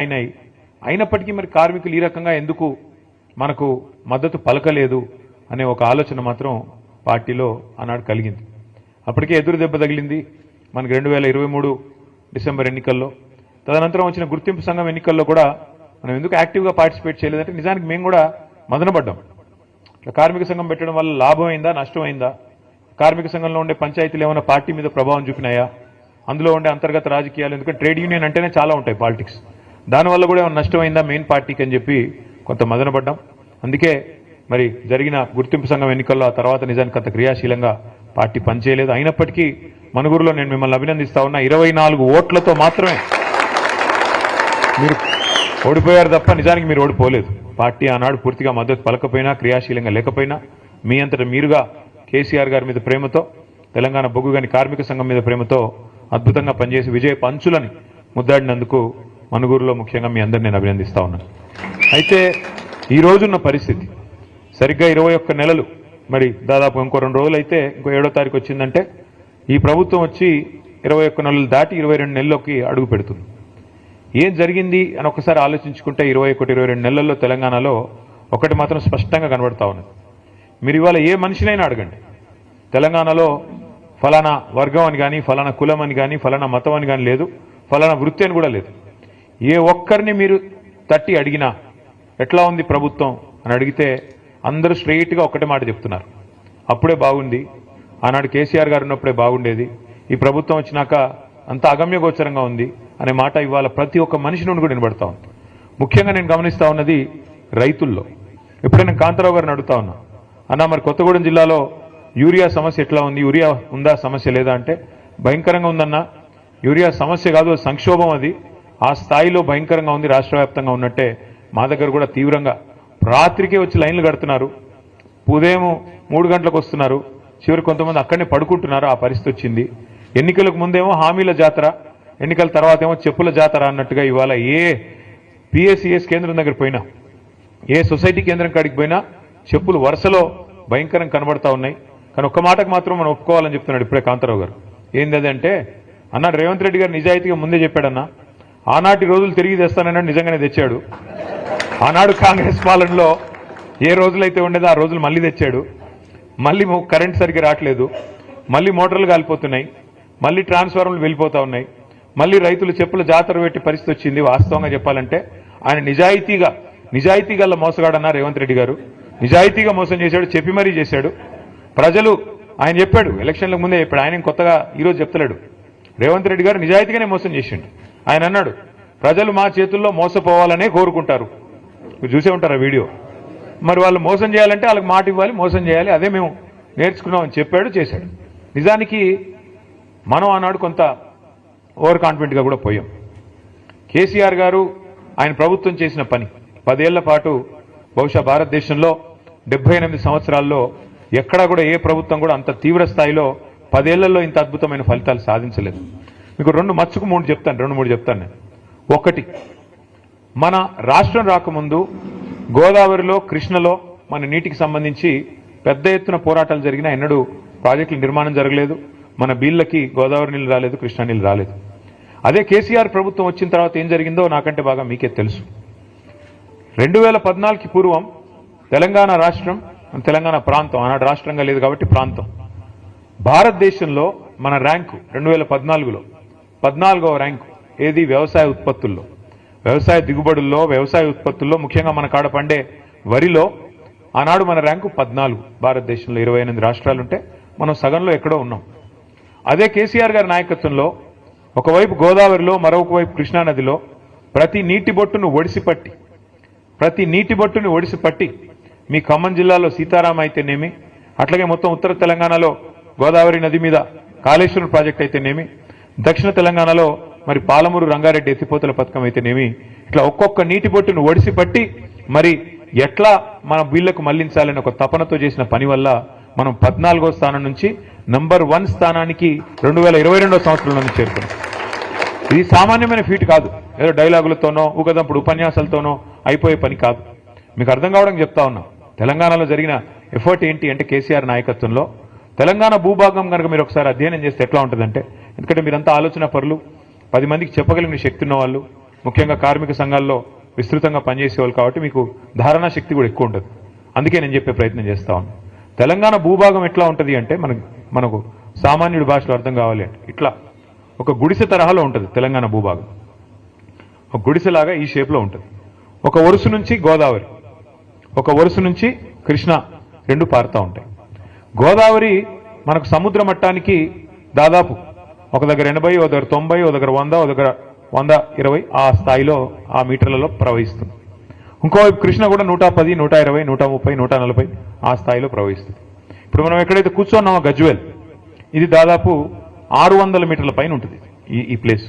అయినాయి. అయినప్పటికీ మరి కార్మికులు ఈ రకంగా ఎందుకు మనకు మద్దతు పలకలేదు అనే ఒక ఆలోచన మాత్రం పార్టీలో ఆనాడు కలిగింది. అప్పటికే ఎదురు దెబ్బ తగిలింది మనకి రెండు వేల ఇరవై మూడు డిసెంబర్ ఎన్నికల్లో. తదనంతరం వచ్చిన గుర్తింపు సంఘం ఎన్నికల్లో కూడా మనం ఎందుకు యాక్టివ్గా పార్టిసిపేట్ చేయలేదంటే నిజానికి మేము కూడా మదనపడ్డాం. కార్మిక సంఘం పెట్టడం వల్ల లాభం అయిందా నష్టం అయిందా కార్మిక సంఘంలో ఉండే పంచాయతీలు ఏమైనా పార్టీ మీద ప్రభావం చూపినాయా? అందులో ఉండే అంతర్గత రాజకీయాలు ఎందుకంటే ట్రేడ్ యూనియన్ అంటేనే చాలా ఉంటాయి పాలిటిక్స్. దానివల్ల కూడా ఏమైనా నష్టం మెయిన్ పార్టీకి అని చెప్పి కొంత మదనపడ్డాం అందుకే మరి జరిగిన గుర్తింపు సంఘం ఎన్నికల్లో ఆ తర్వాత నిజానికి అంత క్రియాశీలంగా పార్టీ పనిచేయలేదు. అయినప్పటికీ మనుగురులో నేను మిమ్మల్ని అభినందిస్తా ఉన్నా ఇరవై నాలుగు ఓట్లతో మాత్రమే మీరు ఓడిపోయారు తప్ప నిజానికి మీరు ఓడిపోలేదు. పార్టీ ఆనాడు పూర్తిగా మద్దతు పలకపోయినా క్రియాశీలంగా లేకపోయినా మీ అంతట మీరుగా కేసీఆర్ గారి మీద ప్రేమతో తెలంగాణ బొగ్గుగని కార్మిక సంఘం మీద ప్రేమతో అద్భుతంగా పనిచేసి విజయ పంచులని ముద్దాడినందుకు మనుగురులో ముఖ్యంగా మీ అందరిని నేను అభినందిస్తా ఉన్నాను. అయితే ఈ రోజున్న పరిస్థితి సరిగ్గా ఇరవై ఒక్క నెలలు మరి దాదాపు ఇంకో రెండు రోజులు అయితే ఇంకో ఏడో తారీఖు వచ్చిందంటే ఈ ప్రభుత్వం వచ్చి ఇరవై ఒక్క నెలలు దాటి ఇరవై రెండు నెలల్లోకి అడుగు పెడుతుంది. ఏం జరిగింది అని ఒకసారి ఆలోచించుకుంటే ఇరవై ఒకటి ఇరవై రెండు నెలల్లో తెలంగాణలో ఒకటి మాత్రం స్పష్టంగా కనబడతా ఉన్నది. మీరు ఇవాళ ఏ మనిషినైనా అడగండి. తెలంగాణలో ఫలానా వర్గం అని కానీ ఫలానా కులం అని కానీ ఫలానా మతం అని కానీ లేదు ఫలానా వృత్తి అని కూడా లేదు. ఏ ఒక్కరిని మీరు తట్టి అడిగినా ఎట్లా ఉంది ప్రభుత్వం అని అడిగితే అందరూ స్ట్రెయిట్గా ఒకటే మాట చెప్తున్నారు. అప్పుడే బాగుంది. ఆనాడు కేసీఆర్ గారు ఉన్నప్పుడే బాగుండేది. ఈ ప్రభుత్వం వచ్చినాక అంత అగమ్యగోచరంగా ఉంది అనే మాట ఇవాళ ప్రతి ఒక్క మనిషి నుండి కూడా వినబడతా ఉంది. ముఖ్యంగా నేను గమనిస్తా ఉన్నది రైతుల్లో. ఇప్పుడే నేను కాంతారావు గారిని అడుగుతా ఉన్నా అన్న మరి కొత్తగూడెం జిల్లాలో యూరియా సమస్య ఎట్లా ఉంది? యూరియా ఉందా? సమస్య లేదా? అంటే భయంకరంగా ఉందన్న. యూరియా సమస్య కాదు సంక్షోభం అది. ఆ స్థాయిలో భయంకరంగా ఉంది రాష్ట్ర వ్యాప్తంగా ఉన్నట్టే మా దగ్గర కూడా తీవ్రంగా. రాత్రికే వచ్చి లైన్లు కడుతున్నారు. ఉదయం మూడు గంటలకు వస్తున్నారు. చివరి కొంతమంది అక్కడనే పడుకుంటున్నారు ఆ పరిస్థితి వచ్చింది. ఎన్నికలకు ముందేమో హామీల జాతర ఎన్నికల తర్వాత ఏమో చెప్పుల జాతర అన్నట్టుగా ఇవాళ ఏ పిఎస్సిఎస్ కేంద్రం దగ్గర పోయినా ఏ సొసైటీ కేంద్రం కాడికి పోయినా చెప్పులు వరుసలో భయంకరం కనబడతా ఉన్నాయి. కానీ ఒక్క మాటకు మాత్రం మనం ఒప్పుకోవాలని చెప్తున్నాడు ఇప్పుడే కాంతారావు గారు. ఏంటంటే అది అన్నాడు రేవంత్ రెడ్డి గారు నిజాయితీగా ముందే చెప్పాడన్నా ఆనాటి రోజులు తిరిగి తెస్తానన్నాడు నిజంగానే తెచ్చాడు. ఆనాడు కాంగ్రెస్ పాలనలో ఏ రోజులైతే ఉండేదో ఆ రోజులు మళ్ళీ తెచ్చాడు. మళ్ళీ కరెంట్ సరిగ్గా రావట్లేదు. మళ్ళీ మోటార్లు కాలిపోతున్నాయి. మళ్ళీ ట్రాన్స్ఫార్మర్లు వెళ్ళిపోతా ఉన్నాయి. మళ్ళీ రైతులు చెప్పుల జాతర పెట్టి పరిస్థితి వచ్చింది. వాస్తవంగా చెప్పాలంటే ఆయన నిజాయితీగా నిజాయితీ గల మోసగాడన్న రేవంత్ రెడ్డి గారు. నిజాయితీగా మోసం చేశాడు చెప్పి మరీ చేశాడు. ప్రజలు ఆయన చెప్పాడు ఎలక్షన్లకు ముందే చెప్పాడు. ఆయన కొత్తగా ఈరోజు చెప్తలేడు. రేవంత్ రెడ్డి గారు నిజాయితీగానే మోసం చేసిండు. ఆయన అన్నాడు ప్రజలు మా చేతుల్లో మోసపోవాలనే కోరుకుంటారు. మీరు చూసే ఉంటారు ఆ వీడియో? మరి వాళ్ళు మోసం చేయాలంటే వాళ్ళకి మాట ఇవ్వాలి మోసం చేయాలి అదే మేము నేర్చుకున్నామని చెప్పాడు చేశాడు. నిజానికి మనం ఆనాడు కొంత ఓవర్ కాన్ఫిడెంట్గా కూడా పోయాం. కేసీఆర్ గారు ఆయన ప్రభుత్వం చేసిన పని. పదేళ్ళ పాటు బహుశా భారతదేశంలో డెబ్బై ఎనిమిది సంవత్సరాల్లో ఎక్కడా కూడా ఏ ప్రభుత్వం కూడా అంత తీవ్ర స్థాయిలో పదేళ్ళలో ఇంత అద్భుతమైన ఫలితాలు సాధించలేదు. మీకు రెండు మచ్చుకు మూడు చెప్తాను రెండు మూడు చెప్తాను నేను. ఒకటి మన రాష్ట్రం రాకముందు గోదావరిలో కృష్ణలో మన నీటికి సంబంధించి పెద్ద ఎత్తున పోరాటాలు జరిగినా ఎన్నడూ ప్రాజెక్టుల నిర్మాణం జరగలేదు. మన బీళ్ళకి గోదావరి నీళ్ళు రాలేదు కృష్ణా నీళ్ళు రాలేదు. అదే కేసీఆర్ ప్రభుత్వం వచ్చిన తర్వాత ఏం జరిగిందో నాకంటే బాగా మీకే తెలుసు. రెండు వేల పద్నాలుగుకి పూర్వం తెలంగాణ రాష్ట్రం తెలంగాణ ప్రాంతం ఆనాడు రాష్ట్రంగా లేదు కాబట్టి ప్రాంతం భారతదేశంలో మన ర్యాంకు రెండు వేల పద్నాలుగులో పద్నాలుగవ ర్యాంకు ఏది? వ్యవసాయ ఉత్పత్తుల్లో. వ్యవసాయ దిగుబడుల్లో వ్యవసాయ ఉత్పత్తుల్లో ముఖ్యంగా మన కాడ పండే వరిలో ఆనాడు మన ర్యాంకు పద్నాలుగు. భారతదేశంలో ఇరవై ఎనిమిది రాష్ట్రాలుంటే మనం సగంలో ఎక్కడో ఉన్నాం. అదే కేసీఆర్ గారి నాయకత్వంలో ఒకవైపు గోదావరిలో మరొక వైపు కృష్ణానదిలో ప్రతి నీటి బొట్టును ఒడిసిపట్టి ప్రతి నీటి బొట్టుని ఒడిసి పట్టి మీ ఖమ్మం జిల్లాలో సీతారాం అయితేనేమి అట్లాగే మొత్తం ఉత్తర తెలంగాణలో గోదావరి నది మీద కాళేశ్వరం ప్రాజెక్ట్ అయితేనేమి దక్షిణ తెలంగాణలో మరి పాలమూరు రంగారెడ్డి ఎత్తిపోతల పథకం అయితేనేమి ఇట్లా ఒక్కొక్క నీటి బొట్టును ఒడిసి పట్టి మరి ఎట్లా మన వీళ్ళకు మళ్ళించాలని ఒక తపనతో చేసిన పని వల్ల మనం పద్నాలుగో స్థానం నుంచి నంబర్ వన్ స్థానానికి రెండు వేల ఇరవై రెండో సంవత్సరంలోనే చేరుకున్నాం. ఇది సామాన్యమైన ఫీట్ కాదు. ఏదో డైలాగులతోనో ఊకదంపుడు ఉపన్యాసాలతోనో అయిపోయే పని కాదు. మీకు అర్థం కావడం చెప్తా ఉన్నా. తెలంగాణలో జరిగిన ఎఫర్ట్ ఏంటి అంటే కేసీఆర్ నాయకత్వంలో తెలంగాణ భూభాగం కనుక మీరు ఒకసారి అధ్యయనం చేస్తే ఎట్లా ఉంటుందంటే ఎందుకంటే మీరంతా ఆలోచన పరులు పది మందికి చెప్పగలిగిన శక్తి ఉన్న వాళ్ళు ముఖ్యంగా కార్మిక సంఘాల్లో విస్తృతంగా పనిచేసేవాళ్ళు కాబట్టి మీకు ధారణా శక్తి కూడా ఎక్కువ ఉంటుంది. అందుకే నేను చెప్పే ప్రయత్నం చేస్తా ఉన్నాను తెలంగాణ భూభాగం ఎట్లా ఉంటుంది అంటే మనకు మనకు సామాన్యుడి భాషలో అర్థం కావాలి అంటే ఇట్లా. ఒక గుడిసె తరహాలో ఉంటుంది తెలంగాణ భూభాగం. ఒక గుడిసెలాగా ఈ షేప్లో ఉంటుంది. ఒక వరుస నుంచి గోదావరి ఒక వరుస నుంచి కృష్ణ రెండు పారుతూ ఉంటాయి. గోదావరి మనకు సముద్ర మట్టానికి దాదాపు ఒక దగ్గర ఎనభై ఒక దగ్గర తొంభై ఒక దగ్గర వంద ఒక దగ్గర వంద ఇరవై ఆ స్థాయిలో ఆ మీటర్లలో ప్రవహిస్తుంది. ఇంకోవైపు కృష్ణ కూడా నూట పది నూట ఇరవై నూట ముప్పై నూట నలభై ఆ స్థాయిలో ప్రవహిస్తుంది. ఇప్పుడు మనం ఎక్కడైతే కూర్చున్నామో గజ్వేల్ ఇది దాదాపు ఆరు వందల మీటర్ల పైన ఉంటుంది ఈ ఈ ప్లేస్.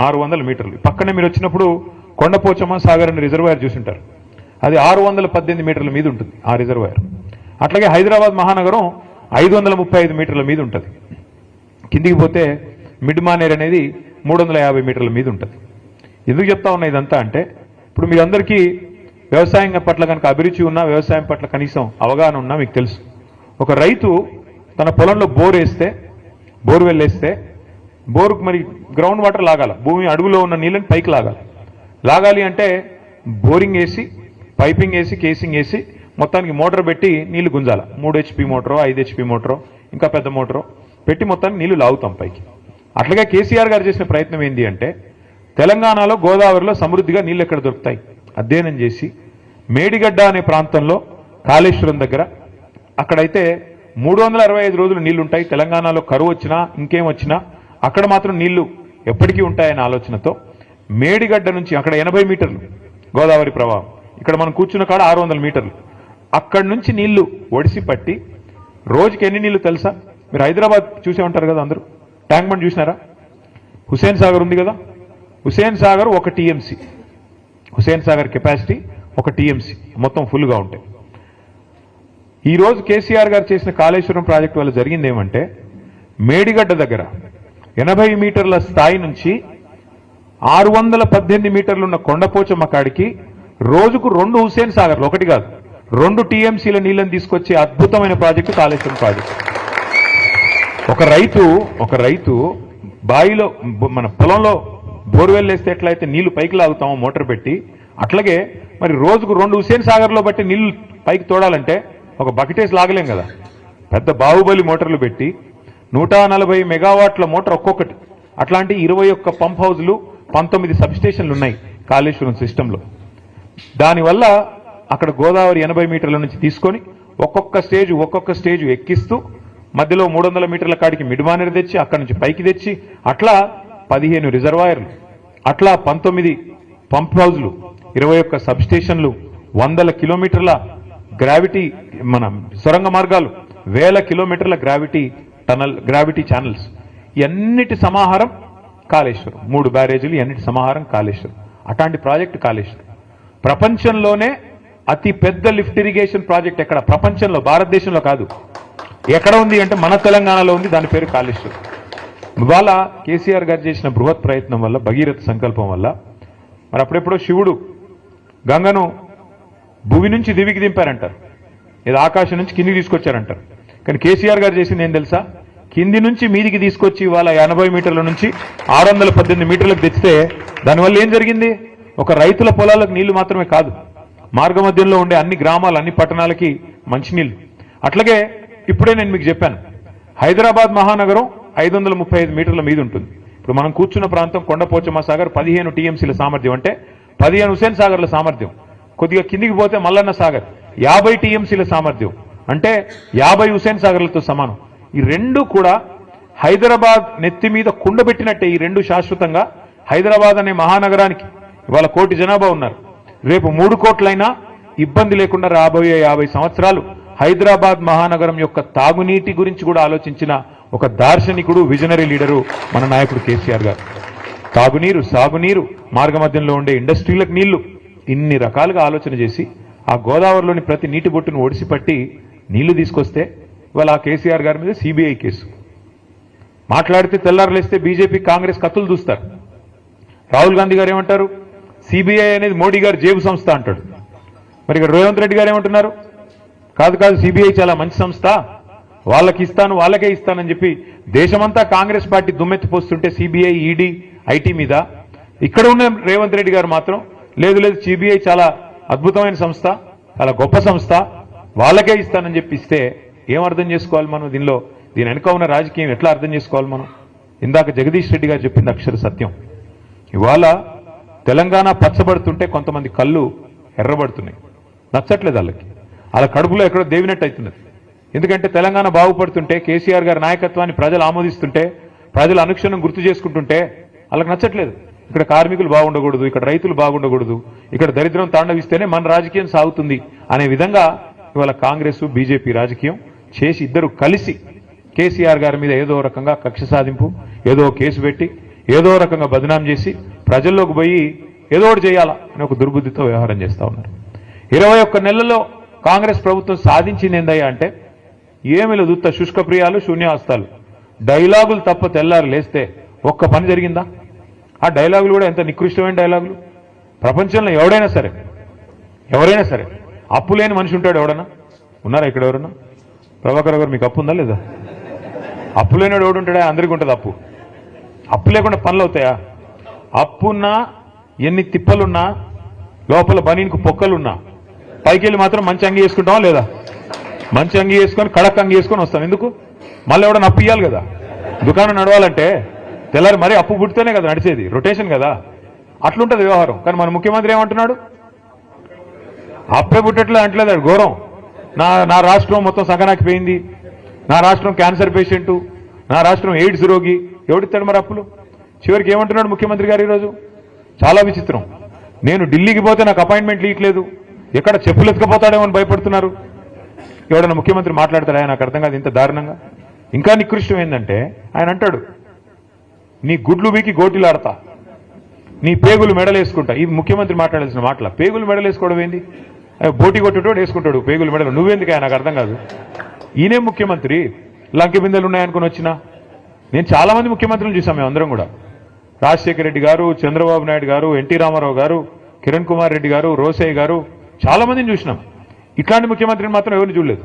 ఆరు వందల మీటర్లు. పక్కనే మీరు వచ్చినప్పుడు కొండపోచమ్మ సాగర్ అనే రిజర్వాయర్ చూసింటారు. అది ఆరు వందల పద్దెనిమిది మీటర్ల మీద ఉంటుంది ఆ రిజర్వాయర్. అట్లాగే హైదరాబాద్ మహానగరం ఐదు వందల ముప్పై ఐదు మీటర్ల మీద ఉంటుంది. కిందికి పోతే మిడ్ మానేర్ అనేది మూడు వందల యాభై మీటర్ల మీద ఉంటుంది. ఎందుకు చెప్తా ఉన్నా ఇదంతా అంటే ఇప్పుడు మీరందరికీ వ్యవసాయం పట్ల కనుక అభిరుచి ఉన్నా వ్యవసాయం పట్ల కనీసం అవగాహన ఉన్నా మీకు తెలుసు. ఒక రైతు తన పొలంలో బోర్ వేస్తే బోర్వెల్ వేస్తే బోరుకు మరి గ్రౌండ్ వాటర్ లాగాల భూమి అడుగులో ఉన్న నీళ్ళని పైకి లాగాలి. లాగాలి అంటే బోరింగ్ వేసి పైపింగ్ వేసి కేసింగ్ వేసి మొత్తానికి మోటార్ పెట్టి నీళ్ళు గుంజాల. మూడు హెచ్పి మోటారో ఐదు హెచ్పి మోటారో ఇంకా పెద్ద మోటారో పెట్టి మొత్తానికి నీళ్ళు లాగుతాం పైకి. అట్లాగే కేసీఆర్ గారు చేసిన ప్రయత్నం ఏంటి అంటే తెలంగాణలో గోదావరిలో సమృద్ధిగా నీళ్ళు ఎక్కడ దొరుకుతాయి? అధ్యయనం చేసి మేడిగడ్డ అనే ప్రాంతంలో కాళేశ్వరం దగ్గర అక్కడైతే మూడు వందల అరవై ఐదు రోజులు నీళ్ళుంటాయి. తెలంగాణలో కరువు వచ్చినా ఇంకేం వచ్చినా అక్కడ మాత్రం నీళ్ళు ఎప్పటికీ ఉంటాయనే ఆలోచనతో మేడిగడ్డ నుంచి అక్కడ ఎనభై మీటర్లు గోదావరి ప్రవాహం. ఇక్కడ మనం కూర్చున్న కాడ ఆరు వందల మీటర్లు. అక్కడి నుంచి నీళ్ళు ఒడిసి పట్టి రోజుకి ఎన్ని నీళ్ళు తెలుసా? మీరు హైదరాబాద్ చూసే ఉంటారు కదా అందరూ. ట్యాంక్ బండ్ చూసినారా? హుసేన్ సాగర్ ఉంది కదా? హుసేన్ సాగర్ ఒక టీఎంసీ. హుసేన్ సాగర్ కెపాసిటీ ఒక టీఎంసీ. మొత్తం ఫుల్గా ఉంటాయి. ఈ రోజు కేసీఆర్ గారు చేసిన కాళేశ్వరం ప్రాజెక్టు వల్ల జరిగింది ఏమంటే మేడిగడ్డ దగ్గర ఎనభై మీటర్ల స్థాయి నుంచి ఆరు వందల పద్దెనిమిది మీటర్లు ఉన్న కొండపోచమ్మ కాడికి రోజుకు రెండు హుసేన్ సాగర్లు. ఒకటి కాదు రెండు టీఎంసీల నీళ్ళని తీసుకొచ్చే అద్భుతమైన ప్రాజెక్టు కాళేశ్వరం ప్రాజెక్టు. ఒక రైతు ఒక రైతు బావిలో మన పొలంలో బోర్వెల్ వేస్తే ఎట్లయితే నీళ్ళు పైకి లాగుతామో మోటార్ పెట్టి. అట్లాగే మరి రోజుకు రెండు హుసేన్ సాగర్లో బట్టి నీళ్ళు పైకి తోడాలంటే ఒక బకెటేసి లాగలేం కదా. పెద్ద బాహుబలి మోటార్లు పెట్టి నూట నలభై మెగావాట్ల మోటార్ ఒక్కొక్కటి. అట్లాంటి ఇరవై ఒక్క పంప్ హౌజ్లు పంతొమ్మిది సబ్స్టేషన్లు ఉన్నాయి కాళేశ్వరం సిస్టంలో. దానివల్ల అక్కడ గోదావరి ఎనభై మీటర్ల నుంచి తీసుకొని ఒక్కొక్క స్టేజ్ ఒక్కొక్క స్టేజ్ ఎక్కిస్తూ మధ్యలో మూడు వందల మీటర్ల కాడికి మిడిమానర్ తెచ్చి అక్కడి నుంచి పైకి తెచ్చి అట్లా పదిహేను రిజర్వాయర్లు అట్లా పంతొమ్మిది పంప్ హౌజ్లు ఇరవై ఒక్క సబ్స్టేషన్లు వందల కిలోమీటర్ల గ్రావిటీ మన సొరంగ మార్గాలు వేల కిలోమీటర్ల గ్రావిటీ టనల్ గ్రావిటీ ఛానల్స్. ఎన్నిటి సమాహారం కాళేశ్వరం. మూడు బ్యారేజీలు ఎన్నిటి సమాహారం కాళేశ్వరం. అట్లాంటి ప్రాజెక్టు కాళేశ్వరం. ప్రపంచంలోనే అతి పెద్ద లిఫ్ట్ ఇరిగేషన్ ప్రాజెక్ట్ ఎక్కడ? ప్రపంచంలో భారతదేశంలో కాదు. ఎక్కడ ఉంది అంటే మన తెలంగాణలో ఉంది దాని పేరు కాళేశ్వరం. ఇవాళ కేసీఆర్ గారు చేసిన బృహత్ ప్రయత్నం వల్ల భగీరథ సంకల్పం వల్ల మరి అప్పుడెప్పుడో శివుడు గంగను భూమి నుంచి దివికి దింపారంటారు. ఇది ఆకాశం నుంచి కిందికి తీసుకొచ్చారంటారు. కానీ కేసీఆర్ గారు చేసింది ఏం తెలుసా? కింది నుంచి మీదికి తీసుకొచ్చి ఇవాళ ఎనభై మీటర్ల నుంచి ఆరు వందల పద్దెనిమిది మీటర్లకు తెచ్చితే దానివల్ల ఏం జరిగింది? ఒక రైతుల పొలాలకు నీళ్ళు మాత్రమే కాదు. మార్గ మధ్యంలో ఉండే అన్ని గ్రామాలు అన్ని పట్టణాలకి మంచినీళ్ళు. అట్లాగే ఇప్పుడే నేను మీకు చెప్పాను హైదరాబాద్ మహానగరం ఐదు వందల ముప్పై ఐదు మీటర్ల మీద ఉంటుంది. ఇప్పుడు మనం కూర్చున్న ప్రాంతం కొండపోచమ్మ సాగర్ పదిహేను టీఎంసీల సామర్థ్యం అంటే పదిహేను హుసేన్ సాగర్ల సామర్థ్యం. కొద్దిగా కిందికి పోతే మల్లన్న సాగర్ యాభై టీఎంసీల సామర్థ్యం అంటే యాభై హుసేన్ సాగర్లతో సమానం. ఈ రెండు కూడా హైదరాబాద్ నెత్తి మీద కుండబెట్టినట్టే ఈ రెండు శాశ్వతంగా. హైదరాబాద్ అనే మహానగరానికి ఇవాళ కోటి జనాభా ఉన్నారు. రేపు మూడు కోట్లైనా ఇబ్బంది లేకుండా రాబోయే యాభై సంవత్సరాలు హైదరాబాద్ మహానగరం యొక్క తాగునీటి గురించి కూడా ఆలోచించిన ఒక దార్శనికుడు విజనరీ లీడరు మన నాయకుడు కేసీఆర్ గారు. తాగునీరు సాగునీరు మార్గమధ్యంలో ఉండే ఇండస్ట్రీలకు నీళ్ళు ఇన్ని రకాలుగా ఆలోచన చేసి ఆ గోదావరిలోని ప్రతి నీటి బొట్టును ఒడిసిపట్టి నీళ్ళు తీసుకొస్తే ఇవాళ ఆ కేసీఆర్ గారి మీద సిబిఐ కేసు. మాట్లాడితే తెల్లారులేస్తే బీజేపీ కాంగ్రెస్ కత్తులు చూస్తారు రాహుల్ గాంధీ గారు ఏమంటారు? సిబిఐ అనేది మోడీ గారు జేబు సంస్థ అంటాడు. మరి ఇక్కడ రేవంత్ రెడ్డి గారు ఏమంటున్నారు? కాదు కాదు సిబిఐ చాలా మంచి సంస్థ. వాళ్ళకి ఇస్తాను వాళ్ళకే ఇస్తానని చెప్పి దేశమంతా కాంగ్రెస్ పార్టీ దుమ్మెత్తిపోస్తుంటే సిబిఐ ఈడీ ఐటీ మీద. ఇక్కడ ఉన్న రేవంత్ రెడ్డి గారు మాత్రం లేదు లేదు సిబిఐ చాలా అద్భుతమైన సంస్థ చాలా గొప్ప సంస్థ. వాళ్ళకే ఇస్తానని చెప్పి ఇస్తే ఏం అర్థం చేసుకోవాలి మనం దీనిలో? దీని వెనుక ఉన్న రాజకీయం ఎట్లా అర్థం చేసుకోవాలి మనం? ఇందాక జగదీష్ రెడ్డి గారు చెప్పింది అక్షర సత్యం. ఇవాళ తెలంగాణ పచ్చబడుతుంటే కొంతమంది కళ్ళు ఎర్రబడుతున్నాయి. నచ్చట్లేదు వాళ్ళకి. వాళ్ళ కడుపులో ఎక్కడో దేవినట్టు అవుతున్నది. ఎందుకంటే తెలంగాణ బాగుపడుతుంటే కేసీఆర్ గారి నాయకత్వాన్ని ప్రజలు ఆమోదిస్తుంటే ప్రజలు అనుక్షణం గుర్తు చేసుకుంటుంటే వాళ్ళకి నచ్చట్లేదు. ఇక్కడ కార్మికులు బాగుండకూడదు ఇక్కడ రైతులు బాగుండకూడదు ఇక్కడ దరిద్రం తాండవిస్తేనే మన రాజకీయం సాగుతుంది అనే విధంగా ఇవాళ కాంగ్రెస్ బీజేపీ రాజకీయం చేసి ఇద్దరు కలిసి కేసీఆర్ గారి మీద ఏదో రకంగా కక్ష సాధింపు ఏదో కేసు పెట్టి ఏదో రకంగా బదనాం చేసి ప్రజల్లోకి పోయి ఏదో ఒకటి చేయాలా అని ఒక దుర్బుద్ధితో వ్యవహారం చేస్తూ ఉన్నారు. ఇరవై ఒక్క నెలల్లో కాంగ్రెస్ ప్రభుత్వం సాధించింది ఏందయ్యా అంటే ఏమి లేదు శుష్కప్రియాలు శుష్క ప్రియాలు డైలాగులు తప్ప తెల్లారు లేస్తే ఒక్క పని జరిగిందా? ఆ డైలాగులు కూడా ఎంత నికృష్టమైన డైలాగులు? ప్రపంచంలో ఎవడైనా సరే ఎవరైనా సరే అప్పు లేని మనిషి ఉంటాడు ఎవడన్నా? ఉన్నారా ఇక్కడ ఎవరన్నా? ప్రభాకర్ గారు మీకు అప్పు ఉందా లేదా? అప్పు లేనివాడు ఎవడు ఉంటాడా అందరికీ ఉంటుంది అప్పు. అప్పు లేకుండా పనులు అవుతాయా? అప్పున్నా ఎన్ని తిప్పలున్నా లోపల బనీనికి పొక్కలున్నా పైకి వెళ్ళి మాత్రం మంచి అంగి వేసుకుంటావా లేదా? మంచి అంగి వేసుకొని కడక్ అంగి వేసుకొని వస్తాం. ఎందుకు? మళ్ళీ ఎవడన్నా అప్పు ఇవ్వాలి కదా. దుకాణం నడవాలంటే తెల్లారి మరీ అప్పు పుట్టితేనే కదా నడిచేది. రొటేషన్ కదా. అట్లుంటది వ్యవహారం. కానీ మన ముఖ్యమంత్రి ఏమంటున్నాడు? అప్పే పుట్టట్లే అంటలేదు అది ఘోరం. నా నా రాష్ట్రం మొత్తం సగనాకిపోయింది నా రాష్ట్రం క్యాన్సర్ పేషెంట్. నా రాష్ట్రం ఎయిడ్స్ రోగి. ఎవడిస్తాడు మరి అప్పులు? చివరికి ఏమంటున్నాడు ముఖ్యమంత్రి గారు ఈరోజు? చాలా విచిత్రం. నేను ఢిల్లీకి పోతే నాకు అపాయింట్మెంట్లు ఇవ్వట్లేదు ఎక్కడ చెప్పులు ఎత్తుకపోతాడేమో అని భయపడుతున్నారు. ఎవడన్నా ముఖ్యమంత్రి మాట్లాడతాడా? నాకు అర్థం కాదు ఇంత దారుణంగా. ఇంకా నికృష్టం ఏంటంటే ఆయన అంటాడు నీ గుడ్లు వీకి గోటిలాడతా. నీ పేగులు మెడలేసుకుంటా. ఇది ముఖ్యమంత్రి మాట్లాడాల్సిన మాటల? పేగులు మెడలేసుకోవడం ఏంది? బోటి కొట్టేటోడు వేసుకుంటాడు పేగులు మెడలు. నువ్వెందుకు ఆయన నాకు అర్థం కాదు. ఈయనే ముఖ్యమంత్రి. లంకె బిందెలు ఉన్నాయనుకుని వచ్చినా. నేను చాలా మంది ముఖ్యమంత్రులు చూసాం మేము అందరం కూడా. రాజశేఖర రెడ్డి గారు చంద్రబాబు నాయుడు గారు ఎన్టీ రామారావు గారు కిరణ్ కుమార్ రెడ్డి గారు రోసయ్య గారు చాలామందిని చూసినాం. ఇట్లాంటి ముఖ్యమంత్రిని మాత్రం ఎవరిని చూడలేదు.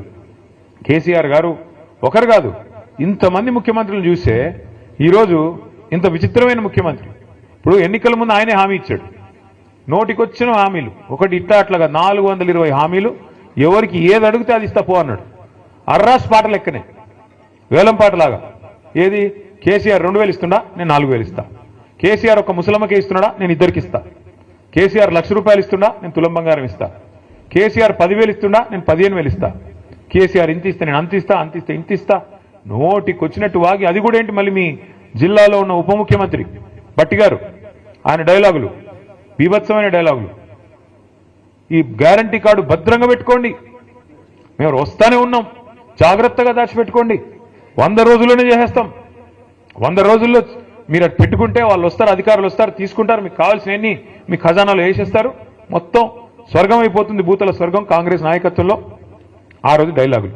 కేసీఆర్ గారు ఒకరు కాదు. ఇంతమంది ముఖ్యమంత్రులు చూస్తే ఈరోజు ఇంత విచిత్రమైన ముఖ్యమంత్రి. ఇప్పుడు ఎన్నికల ముందు ఆయనే హామీ ఇచ్చాడు. నోటికొచ్చిన హామీలు. ఒకటి ఇట్లా అట్లాగా నాలుగు వందల ఇరవై హామీలు. ఎవరికి ఏది అడిగితే అది ఇస్తా పో అన్నాడు. అర్రాస్ పాట లెక్కనే. వేలం పాటలాగా. ఏది? కేసీఆర్ రెండు వేలు ఇస్తుండా? నేను నాలుగు వేలు ఇస్తా. కేసీఆర్ ఒక ముసలమ్మకే ఇస్తున్నాడా? నేను ఇద్దరికి ఇస్తా. కేసీఆర్ లక్ష రూపాయలు ఇస్తున్నా నేను తులం బంగారం ఇస్తా. కేసీఆర్ పదివేలు ఇస్తున్నా నేను పదిహేను వేలు ఇస్తా. కేసీఆర్ ఇంత ఇస్తా నేను అంత ఇస్తా అంత ఇస్తా ఇంత ఇస్తా. నోటికి వచ్చినట్టు వాగి అది కూడా ఏంటి మళ్ళీ మీ జిల్లాలో ఉన్న ఉప ముఖ్యమంత్రి బట్టి గారు? ఆయన డైలాగులు బీభత్సమైన డైలాగులు. ఈ గ్యారంటీ కార్డు భద్రంగా పెట్టుకోండి. మేము వస్తానే ఉన్నాం. జాగ్రత్తగా దాచిపెట్టుకోండి. వంద రోజుల్లోనే చేసేస్తాం. వంద రోజుల్లో మీరు అది పెట్టుకుంటే వాళ్ళు వస్తారు అధికారులు వస్తారు తీసుకుంటారు మీకు కావాల్సినవన్నీ మీ ఖజానాలో వేసేస్తారు. మొత్తం స్వర్గం అయిపోతుంది భూతల స్వర్గం కాంగ్రెస్ నాయకత్వంలో. ఆ రోజు డైలాగులు.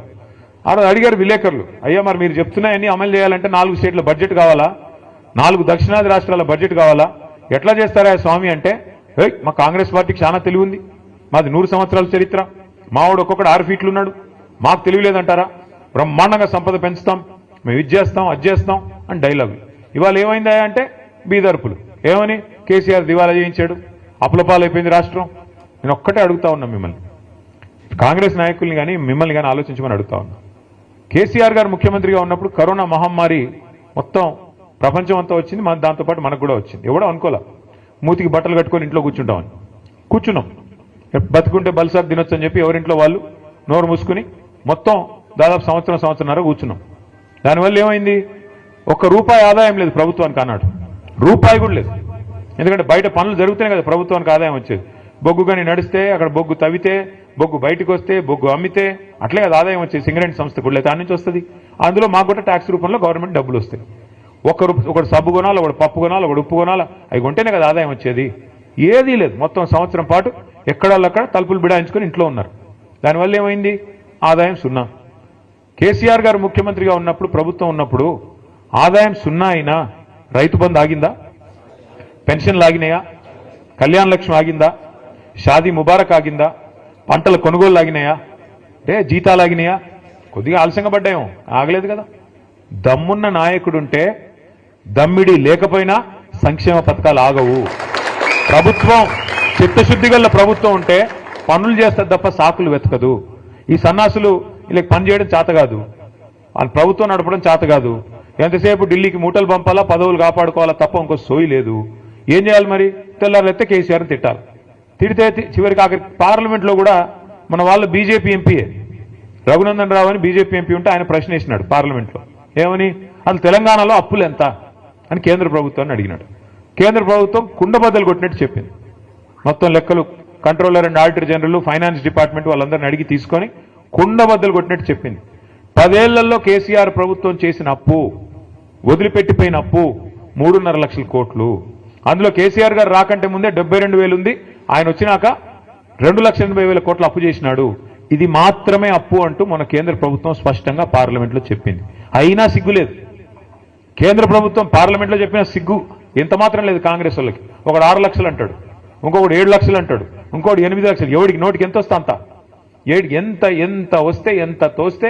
ఆ రోజు అడిగారు విలేకరులు అయ్యా మరి మీరు చెప్తున్నాయని అమలు చేయాలంటే నాలుగు స్టేట్ల బడ్జెట్ కావాలా? నాలుగు దక్షిణాది రాష్ట్రాల బడ్జెట్ కావాలా? ఎట్లా చేస్తారా స్వామి అంటే హే మా కాంగ్రెస్ పార్టీకి చాలా తెలివి ఉంది. మాది నూరు సంవత్సరాల చరిత్ర. మావాడు ఒక్కొక్కడు ఆరు ఫీట్లు ఉన్నాడు. మాకు తెలివి లేదంటారా? బ్రహ్మాండంగా సంపద పెంచుతాం. మేము ఇది చేస్తాం అది చేస్తాం అని డైలాగులు. ఇవాళ ఏమైందా అంటే బీదర్పులు. ఏమని? కేసీఆర్ దివాలా చేయించాడు. అప్పులపాలైపోయింది రాష్ట్రం. నేను ఒక్కటే అడుగుతా ఉన్నా మిమ్మల్ని. కాంగ్రెస్ నాయకుల్ని కానీ మిమ్మల్ని కానీ ఆలోచించమని అడుగుతా ఉన్నా. కేసీఆర్ గారు ముఖ్యమంత్రిగా ఉన్నప్పుడు కరోనా మహమ్మారి మొత్తం ప్రపంచం అంతా వచ్చింది. మన దాంతోపాటు మనకు కూడా వచ్చింది. ఎవడో అనుకోలే? మూతికి బట్టలు కట్టుకొని ఇంట్లో కూర్చుంటామని. కూర్చున్నాం. బతుకుంటే బలిసార్ తినొచ్చు అని చెప్పి ఎవరింట్లో వాళ్ళు? నోరు మూసుకుని మొత్తం దాదాపు సంవత్సరం సంవత్సరంన్నర కూర్చున్నాం. దానివల్ల ఏమైంది? ఒక్క రూపాయి ఆదాయం లేదు ప్రభుత్వానికి అన్నాడు. రూపాయి కూడా లేదు. ఎందుకంటే బయట పనులు జరుగుతూనే కదా ప్రభుత్వానికి ఆదాయం వచ్చేది. బొగ్గు కానీ నడిస్తే అక్కడ బొగ్గు తవ్వితే బొగ్గు బయటకు వస్తే బొగ్గు అమ్మితే అట్లే కదా ఆదాయం వచ్చేది. సింగరేణి సంస్థ కూడా దాని నుంచి వస్తుంది. అందులో మాకు కూడా ట్యాక్స్ రూపంలో గవర్నమెంట్ డబ్బులు వస్తాయి. ఒకరు ఒకడు సబ్బు కొనాలి ఒకడు పప్పు కొనాలి ఒకడు ఉప్పు కొనాలి అవి కొంటేనే కదా ఆదాయం వచ్చేది. ఏదీ లేదు. మొత్తం సంవత్సరం పాటు ఎక్కడల్లక్కడ తలుపులు బిడాయించుకొని ఇంట్లో ఉన్నారు. దానివల్ల ఏమైంది? ఆదాయం సున్నా. కేసీఆర్ గారు ముఖ్యమంత్రిగా ఉన్నప్పుడు ప్రభుత్వం ఉన్నప్పుడు ఆదాయం సున్నా అయినా రైతు బంధు ఆగిందా? పెన్షన్లు ఆగినాయా కళ్యాణ లక్ష్మి ఆగిందా? షాదీ ముబారక్ ఆగిందా? పంటల కొనుగోలు ఆగినాయా అంటే జీతాలు ఆగినాయా కొద్దిగా ఆలస్యంగా పడ్డాయేమో. ఆగలేదు కదా. దమ్మున్న నాయకుడుంటే దమ్మిడి లేకపోయినా సంక్షేమ పథకాలు ఆగవు. ప్రభుత్వం చిత్తశుద్ధి గల ప్రభుత్వం ఉంటే పనులు చేస్తారు తప్ప సాకులు వెతకదు. ఈ సన్నాసులు వీళ్ళకి పని చేయడం చేత కాదు. వాళ్ళ ప్రభుత్వం నడపడం చేత కాదు. ఎంతసేపు ఢిల్లీకి మూటలు పంపాలా పదవులు కాపాడుకోవాలా తప్ప ఇంకో సోయి లేదు. ఏం చేయాలి మరి? తెల్లారెత్తే కేసీఆర్ని తిట్టాలి. తిడితే తి- చివరికి ఆఖరి పార్లమెంట్లో కూడా మన వాళ్ళు బీజేపీ ఎంపీయే రఘునందన్ రావు అని బీజేపీ ఎంపీ ఉంటే ఆయన ప్రశ్న వేసినాడు పార్లమెంట్లో. ఏమని? అసలు తెలంగాణలో అప్పులు ఎంత? అని కేంద్ర ప్రభుత్వాన్ని అడిగినాడు. కేంద్ర ప్రభుత్వం కుండబద్దలు కొట్టినట్టు చెప్పింది. మొత్తం లెక్కలు controller and auditor general finance department వాళ్ళందరిని అడిగి తీసుకొని కుండబద్దలు కొట్టినట్టు చెప్పింది. పదేళ్ళలో కేసీఆర్ ప్రభుత్వం చేసిన అప్పు వదిలిపెట్టిపోయిన అప్పు మూడున్నర లక్షల కోట్లు. అందులో కేసీఆర్ గారు రాకంటే ముందే డెబ్బై రెండు వేలు ఉంది. ఆయన వచ్చినాక రెండు లక్షల ఎనభై వేల కోట్ల అప్పు చేసినాడు. ఇది మాత్రమే అప్పు అంటూ మన కేంద్ర ప్రభుత్వం స్పష్టంగా పార్లమెంట్లో చెప్పింది. అయినా సిగ్గులేదు కేంద్ర ప్రభుత్వం పార్లమెంట్లో చెప్పిన సిగ్గు ఎంత మాత్రం లేదు కాంగ్రెస్ వాళ్ళకి. ఒకడు ఆరు లక్షలు అంటాడు. ఇంకొకడు ఏడు లక్షలు అంటాడు. ఇంకోటి ఎనిమిది లక్షలు. ఎవడికి నోటికి ఎంత వస్తే అంత? ఏడికి ఎంత ఎంత వస్తే ఎంత తోస్తే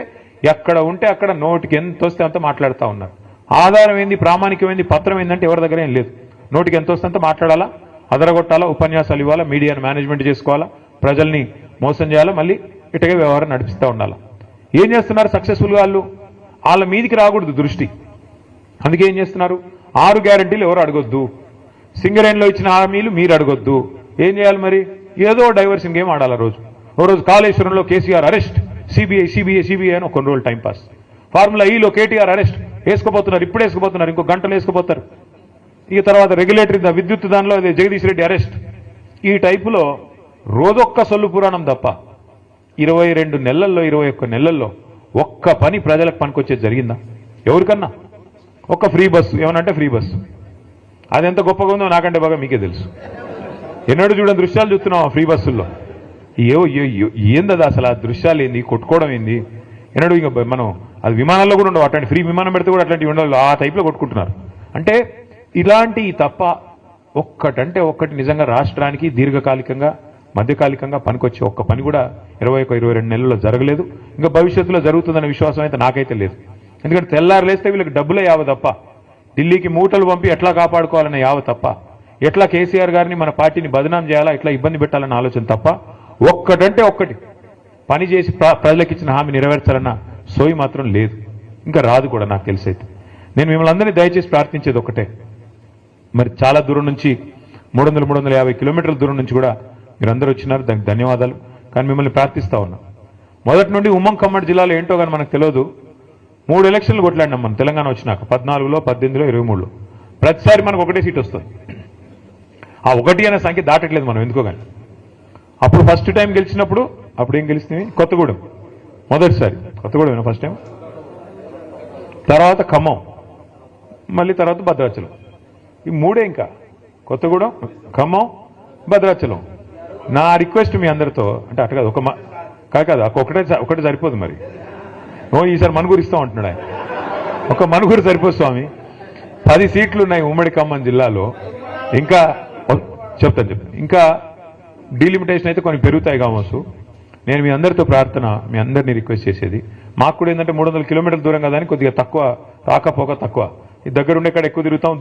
ఎక్కడ ఉంటే అక్కడ నోటికి ఎంత వస్తే అంత మాట్లాడుతూ ఉన్నారు. ఆధారం ఏంది? ప్రామాణికమైంది పత్రం ఏంటంటే ఎవరి దగ్గర ఏం లేదు. నోటికి ఎంత వస్తుందంత మాట్లాడాలా? అదరగొట్టాలా? ఉపన్యాసాలు ఇవ్వాలా? మీడియాను మేనేజ్మెంట్ చేసుకోవాలా? ప్రజల్ని మోసం చేయాలా? మళ్ళీ ఇటగే వ్యవహారం నడిపిస్తూ ఉండాలా? ఏం చేస్తున్నారు సక్సెస్ఫుల్గా వాళ్ళు? వాళ్ళ మీదికి రాకూడదు దృష్టి. అందుకే ఏం చేస్తున్నారు? ఆరు గ్యారంటీలు ఎవరు అడగొద్దు. సింగరేణిలో ఇచ్చిన హామీలు మీరు అడగొద్దు. ఏం చేయాలి మరి? ఏదో డైవర్షన్ గేమ్ ఆడాలి రోజు. ఓ రోజు కాళేశ్వరంలో KCR arrest. CBI CBI CBI అని ఒక రోజులు టైం పాస్. ఫార్ములా ఈలో కేటీఆర్ అరెస్ట్. వేసుకోపోతున్నారు ఇప్పుడు వేసుకోపోతున్నారు ఇంకో గంటలు వేసుకోబోతారు ఇక తర్వాత రెగ్యులేటరీ విద్యుత్ దానిలో అదే జగదీష్ రెడ్డి అరెస్ట్. ఈ టైపులో రోజొక్క సొల్లు పురాణం తప్ప ఇరవై రెండు నెలల్లో ఇరవై ఒక్క నెలల్లో ఒక్క పని ప్రజలకు పనికొచ్చేది జరిగిందా? ఎవరికన్నా? ఒక్క ఫ్రీ బస్సు ఏమనంటే ఫ్రీ బస్సు. అది ఎంత గొప్పగా ఉందో నాకంటే బాగా మీకే తెలుసు. ఎన్నడూ చూడని దృశ్యాలు చూస్తున్నాం ఆ ఫ్రీ బస్సుల్లో. ఏవో ఏ- ఏందది అసలు ఆ దృశ్యాలు ఏంది కొట్టుకోవడం ఏంది? ఎన్నడూ ఇంకా మనం అది విమానాల్లో కూడా ఉండవు. అట్లాంటి ఫ్రీ విమానం పెడితే కూడా అట్లాంటివి ఉండవు. ఆ టైప్లో కొట్టుకుంటున్నారు. అంటే ఇలాంటి తప్ప ఒక్కటంటే ఒక్కటి నిజంగా రాష్ట్రానికి దీర్ఘకాలికంగా మధ్యకాలికంగా పనికొచ్చే ఒక్క పని కూడా ఇరవై ఒక ఇరవై రెండు నెలల్లో జరగలేదు. ఇంకా భవిష్యత్తులో జరుగుతుందనే విశ్వాసం అయితే నాకైతే లేదు. ఎందుకంటే తెల్లారు లేస్తే వీళ్ళకి డబ్బులే యావ తప్ప. ఢిల్లీకి మూటలు పంపి ఎట్లా కాపాడుకోవాలనే యావ తప్ప. ఎట్లా కేసీఆర్ గారిని మన పార్టీని బదనాం చేయాలా ఎట్లా ఇబ్బంది పెట్టాలన్న ఆలోచన తప్ప. ఒక్కటంటే ఒక్కటి. పని చేసి ప్ర- ప్రజలకు ఇచ్చిన హామీ నెరవేర్చాలన్న సోయి మాత్రం లేదు. ఇంకా రాదు కూడా నాకు తెలిసైతే నేను మిమ్మల్ని అందరినీ దయచేసి ప్రార్థించేది ఒకటే. మరి చాలా దూరం నుంచి మూడు వందల మూడు వందల యాభై కిలోమీటర్ల దూరం నుంచి కూడా మీరందరూ వచ్చినారు. దానికి ధన్యవాదాలు. కానీ మిమ్మల్ని ప్రార్థిస్తా ఉన్నా. మొదటి నుండి ఉమ్మం ఖమ్మడి జిల్లాలో ఏంటో కానీ మనకు తెలియదు. మూడు ఎలక్షన్లు కొట్లాడినాం మనం. తెలంగాణ వచ్చినాక పద్నాలుగులో పద్దెనిమిదిలో ఇరవై మూడులో ప్రతిసారి మనకు ఒకటే సీట్ వస్తుంది. ఆ ఒకటి అనే సంఖ్య దాటట్లేదు మనం ఎందుకో కానీ. అప్పుడు ఫస్ట్ టైం గెలిచినప్పుడు అప్పుడు ఏం గెలిచింది కొత్తగూడెం. మొదటిసారి. కొత్తగూడెం ఫస్ట్ టైం తర్వాత ఖమ్మం. మళ్ళీ తర్వాత భద్రాచలం. ఈ మూడే ఇంకా. కొత్తగూడెం ఖమ్మం భద్రాచలం. నా రిక్వెస్ట్ మీ అందరితో అంటే అటు కాదు ఒక కాదు కాదు ఒకటే ఒకటి సరిపోదు మరి. ఓ ఈసారి మనుగురు ఇస్తాం అంటున్నాడు ఆయన. ఒక మనుగురు సరిపోదు స్వామి. పది సీట్లు ఉన్నాయి ఉమ్మడి ఖమ్మం జిల్లాలో. ఇంకా చెప్తాను చెప్తాను. ఇంకా డీలిమిటేషన్ అయితే కొన్ని పెరుగుతాయి కావచ్చు. నేను మీ అందరితో ప్రార్థన మీ అందరినీ రిక్వెస్ట్ చేసేది. మాకు కూడా ఏంటంటే మూడు వందల కిలోమీటర్ల దూరం కదా అని కొద్దిగా తక్కువ రాకపోక తక్కువ. ఈ దగ్గర కాడ ఎక్కువ తిరుగుతాం